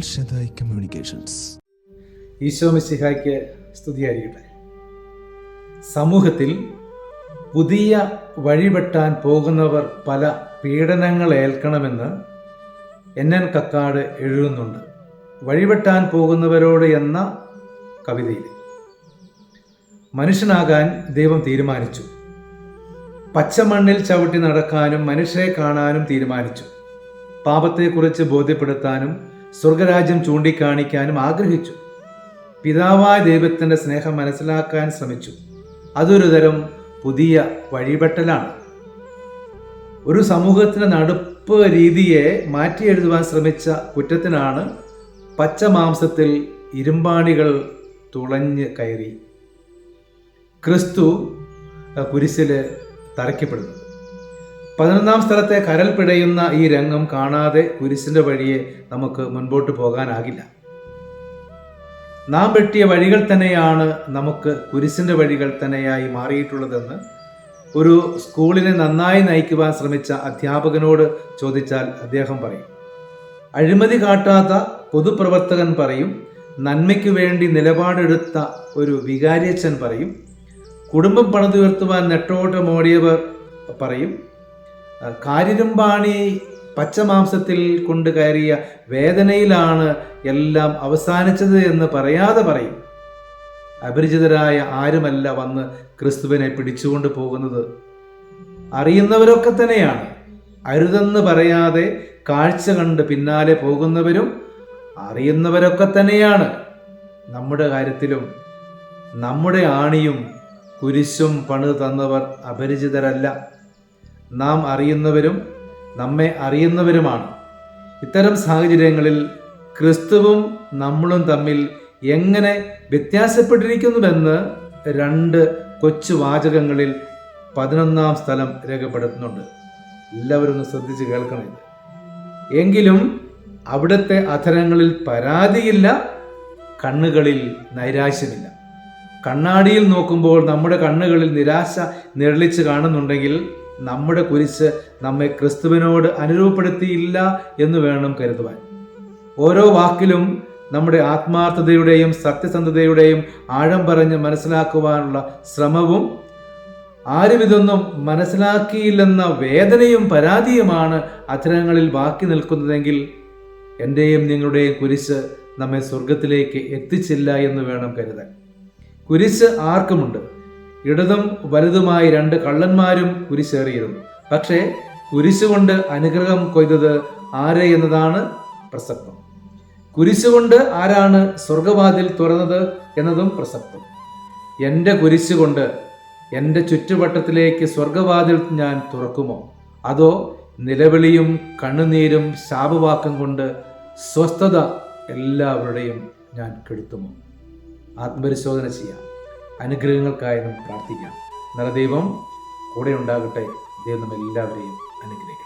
Communications Isho മിശിഹായ്ക്ക് സ്തുതിയായിരിക്കട്ടെ. സമൂഹത്തിൽ പുതിയ വഴിപെട്ടാൻ പോകുന്നവർ പല പീഡനങ്ങൾ ഏൽക്കണമെന്ന് എൻ എൻ കക്കാട് എഴുതുന്നുണ്ട്. വഴിപെട്ടാൻ പോകുന്നവരോട് എന്ന കവിതയിൽ. മനുഷ്യനാകാൻ ദൈവം തീരുമാനിച്ചു. പച്ചമണ്ണിൽ ചവിട്ടി നടക്കാനും മനുഷ്യരെ കാണാനും തീരുമാനിച്ചു. പാപത്തെക്കുറിച്ച് ബോധ്യപ്പെടുത്താനും സ്വർഗരാജ്യം ചൂണ്ടിക്കാണിക്കാനും ആഗ്രഹിച്ചു. പിതാവായ ദൈവത്തിന്റെ സ്നേഹം മനസ്സിലാക്കാൻ ശ്രമിച്ചു. അതൊരു തരം പുതിയ വഴിപെട്ടലാണ്. ഒരു സമൂഹത്തിന്റെ നടുപ്പ് രീതിയെ മാറ്റി എഴുതുവാൻ ശ്രമിച്ച കുറ്റത്തിനാണ് പച്ചമാംസത്തിൽ ഇരുമ്പാണികൾ തുളഞ്ഞ് കയറി. ക്രിസ്തു കുരിശിൽ തറയ്ക്കപ്പെടുന്നത് പതിനൊന്നാം സ്ഥലത്തെ കരൽ പിടയുന്ന ഈ രംഗം കാണാതെ കുരിശിന്റെ വഴിയെ നമുക്ക് മുൻപോട്ട് പോകാനാകില്ല. നാം വെട്ടിയ വഴികൾ തന്നെയാണ് നമുക്ക് കുരിശിന്റെ വഴികൾ തന്നെയായി മാറിയിട്ടുള്ളതെന്ന് ഒരു സ്കൂളിനെ നന്നായി നയിക്കുവാൻ ശ്രമിച്ച അധ്യാപകനോട് ചോദിച്ചാൽ അദ്ദേഹം പറയും. അഴിമതി കാട്ടാത്ത പൊതുപ്രവർത്തകൻ പറയും നന്മയ്ക്ക് വേണ്ടി നിലപാടെടുത്ത ഒരു വികാരിയച്ഛൻ പറയും കുടുംബം പണിതുയർത്തുവാൻ നെട്ടോട്ടമോടിയവർ പറയും കാരിരുമ്പാണി പച്ചമാംസത്തിൽ കൊണ്ട് കയറിയ വേദനയിലാണ് എല്ലാം അവസാനിച്ചത് എന്ന് പറയാതെ പറയും. അപരിചിതരായ ആരുമല്ല വന്ന് ക്രിസ്തുവിനെ പിടിച്ചുകൊണ്ട് പോകുന്നത്? അറിയുന്നവരൊക്കെ തന്നെയാണ്. അരുതെന്ന് പറയാതെ കാഴ്ച കണ്ട് പിന്നാലെ പോകുന്നവരും അറിയുന്നവരൊക്കെ തന്നെയാണ്. നമ്മുടെ കാര്യത്തിലും നമ്മുടെ ആണിയും കുരിശും പണിത് തന്നവർ അപരിചിതരല്ല. നാം അറിയുന്നവരും നമ്മെ അറിയുന്നവരുമാണ്. ഇത്തരം സാഹചര്യങ്ങളിൽ ക്രിസ്തുവും നമ്മളും തമ്മിൽ എങ്ങനെ വ്യത്യാസപ്പെട്ടിരിക്കുന്നുവെന്ന് രണ്ട് കൊച്ചു വാചകങ്ങളിൽ പതിനൊന്നാം സ്ഥലം രേഖപ്പെടുത്തുന്നുണ്ട്. എല്ലാവരും ഒന്ന് ശ്രദ്ധിച്ച് കേൾക്കണം എങ്കിലും അവിടുത്തെ അധരങ്ങളിൽ പരാതിയില്ല കണ്ണുകളിൽ നൈരാശ്യമില്ല. കണ്ണാടിയിൽ നോക്കുമ്പോൾ നമ്മുടെ കണ്ണുകളിൽ നിരാശ നിഴലിച്ച് കാണുന്നുണ്ടെങ്കിൽ നമ്മുടെ കുരിശ് നമ്മെ ക്രിസ്തുവിനോട് അനുരൂപപ്പെടുത്തിയില്ല എന്ന് വേണം കരുതുവാൻ. ഓരോ വാക്കിലും നമ്മുടെ ആത്മാർത്ഥതയുടെയും സത്യസന്ധതയുടെയും ആഴം പറഞ്ഞ് മനസ്സിലാക്കുവാനുള്ള ശ്രമവും ആരും ഇതൊന്നും മനസ്സിലാക്കിയില്ലെന്ന വേദനയും പരാതിയുമാണ് അധരങ്ങളിൽ ബാക്കി നിൽക്കുന്നതെങ്കിൽ എന്റെയും നിങ്ങളുടെയും കുരിശ് നമ്മെ സ്വർഗത്തിലേക്ക് എത്തിച്ചില്ല എന്ന് വേണം കരുതാൻ. കുരിശ് ആർക്കുമുണ്ട്? ഇടതും വലുതുമായി രണ്ട് കള്ളന്മാരും കുരിശേറിയിരുന്നു. പക്ഷേ കുരിശുകൊണ്ട് അനുഗ്രഹം കൊയ്തത് ആരെ എന്നതാണ് പ്രസക്തം. കുരിശുകൊണ്ട് ആരാണ് സ്വർഗവാതിൽ തുറന്നത് എന്നതും പ്രസക്തം. എന്റെ കുരിശുകൊണ്ട് എന്റെ ചുറ്റുവട്ടത്തിലേക്ക് സ്വർഗവാതിൽ ഞാൻ തുറക്കുമോ? അതോ നിലവിളിയും കണ്ണുനീരും ശാപവാക്കം കൊണ്ട് സ്വസ്ഥത എല്ലാവരുടെയും ഞാൻ കെടുത്തുമോ? ആത്മപരിശോധന ചെയ്യാം. അനുഗ്രഹങ്ങൾക്കായി നമുക്ക് പ്രാർത്ഥിക്കാം. നല്ല ദൈവം കൂടെ ഉണ്ടാകട്ടെ ദൈവം നമ്മെല്ലാവരെയും അനുഗ്രഹിക്കട്ടെ.